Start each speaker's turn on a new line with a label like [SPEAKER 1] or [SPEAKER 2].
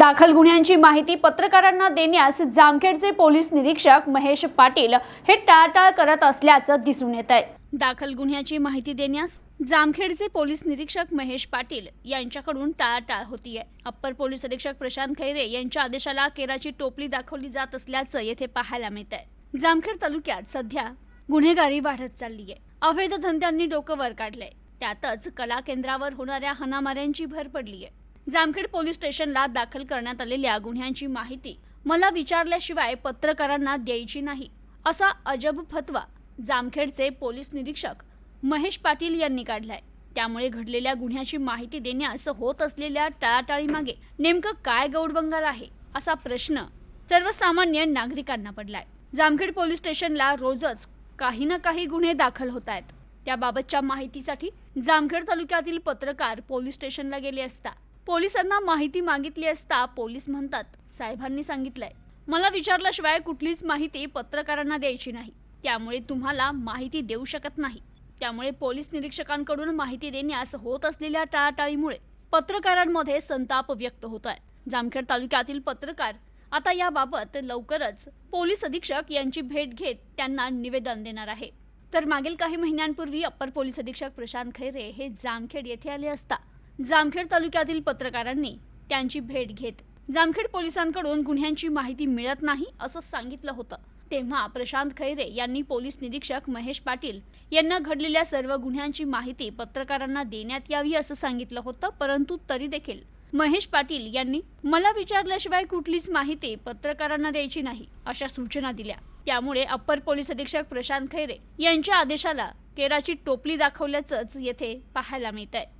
[SPEAKER 1] दाखल गुन्ह्यांची माहिती पत्रकारांना देण्यास जामखेडचे पोलीस निरीक्षक महेश पाटील हे टाळटाळ करत असल्याचं दिसून येत आहे. दाखल गुन्ह्याची माहिती देण्यास जामखेडचे पोलीस निरीक्षक महेश पाटील यांच्याकडून टाळाटाळ होतीये. अप्पर पोलीस अधीक्षक प्रशांत खैरे यांच्या आदेशाला केराची टोपली दाखवली जात असल्याचं येथे पाहायला मिळत आहे जामखेड तालुक्यात सध्या गुन्हेगारी वाढत चालली आहे अवैध धंद्यांनी डोकं वर काढलंय. त्यातच कला केंद्रावर होणाऱ्या हणामाऱ्यांची भर पडली आहे जामखेड पोलीस स्टेशनला दाखल करण्यात आलेल्या गुन्ह्यांची माहिती मला विचारल्याशिवाय पत्रकारांना द्यायची नाही असा अजब फतवा जामखेडचे पोलीस निरीक्षक महेश पाटील यांनी काढलाय. त्यामुळे घडलेल्या गुन्ह्याची माहिती देण्यास होत असलेल्या टाळाटाळीमागे नेमकं काय गौडबंगाल आहे असा प्रश्न सर्वसामान्य नागरिकांना पडलाय. जामखेड पोलीस स्टेशनला रोजच काही ना काही गुन्हे दाखल होत आहेत. त्याबाबतच्या माहितीसाठी जामखेड तालुक्यातील पत्रकार पोलीस स्टेशनला गेले असता पोलिसांना माहिती मागितली असता पोलीस म्हणतात साहेबांनी सांगितलंय. मला विचारल्याशिवाय कुठलीच माहिती पत्रकारांना द्यायची नाही. त्यामुळे तुम्हाला माहिती देऊ शकत नाही. त्यामुळे पोलीस निरीक्षकांकडून माहिती देण्यास होत असलेल्या टाळाटाळीमुळे पत्रकारांमध्ये संताप व्यक्त होत आहे जामखेड तालुक्यातील पत्रकार आता याबाबत लवकरच पोलीस अधीक्षक यांची भेट घेत त्यांना निवेदन देणार आहे. तर मागील काही महिन्यांपूर्वी अप्पर पोलीस अधीक्षक प्रशांत खैरे हे जामखेड येथे आले असता जामखेड तालुक्यातील पत्रकारांनी त्यांची भेट घेत जामखेड पोलिसांकडून गुन्ह्यांची माहिती मिळत नाही असं सांगितलं होतं. तेव्हा प्रशांत खैरे यांनी पोलीस निरीक्षक महेश पाटील यांना घडलेल्या सर्व गुन्ह्यांची माहिती पत्रकारांना देण्यात यावी असं सांगितलं होतं परंतु तरी देखील महेश पाटील यांनी मला विचारल्याशिवाय कुठलीच माहिती पत्रकारांना द्यायची नाही अशा सूचना दिल्या. त्यामुळे अप्पर पोलीस अधीक्षक प्रशांत खैरे यांच्या आदेशाला केराची टोपली दाखवल्याचंच येथे पाहायला मिळत आहे